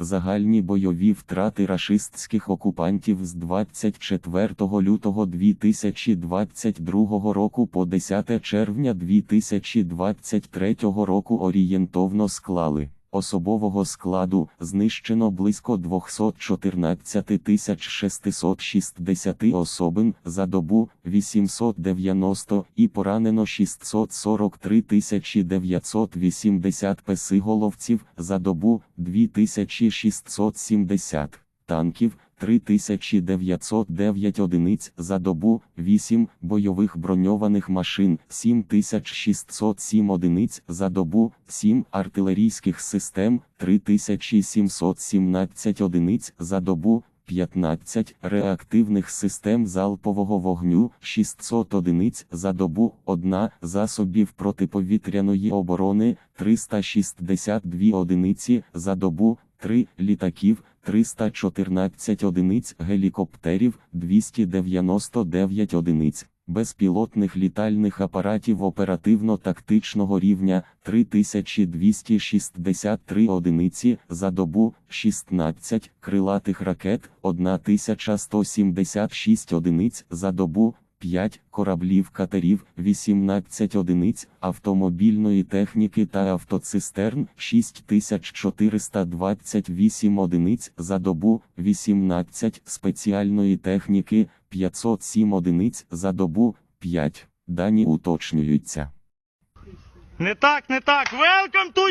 Загальні бойові втрати рашистських окупантів з 24 лютого 2022 року по 10 червня 2023 року орієнтовно склали. Особового складу знищено близько 214 660 особин за добу 890 і поранено 643 980 песиголовців за добу 2670 танків. 3909 одиниць за добу, 8 бойових броньованих машин, 7607 одиниць за добу, 7 артилерійських систем, 3717 одиниць за добу, 15 реактивних систем залпового вогню, 600 одиниць за добу, 1 засобів протиповітряної оборони, 362 одиниці за добу, 3 літаків, 314 одиниць гелікоптерів, 299 одиниць, безпілотних літальних апаратів оперативно-тактичного рівня, 3263 одиниці за добу, 16 крилатих ракет, 1176 одиниць за добу, 5 кораблів катерів, 18 одиниць автомобільної техніки та автоцистерн, 6428 одиниць за добу, 18 спеціальної техніки, 507 одиниць за добу, 5. Дані уточнюються. Не так, не так. Welcome to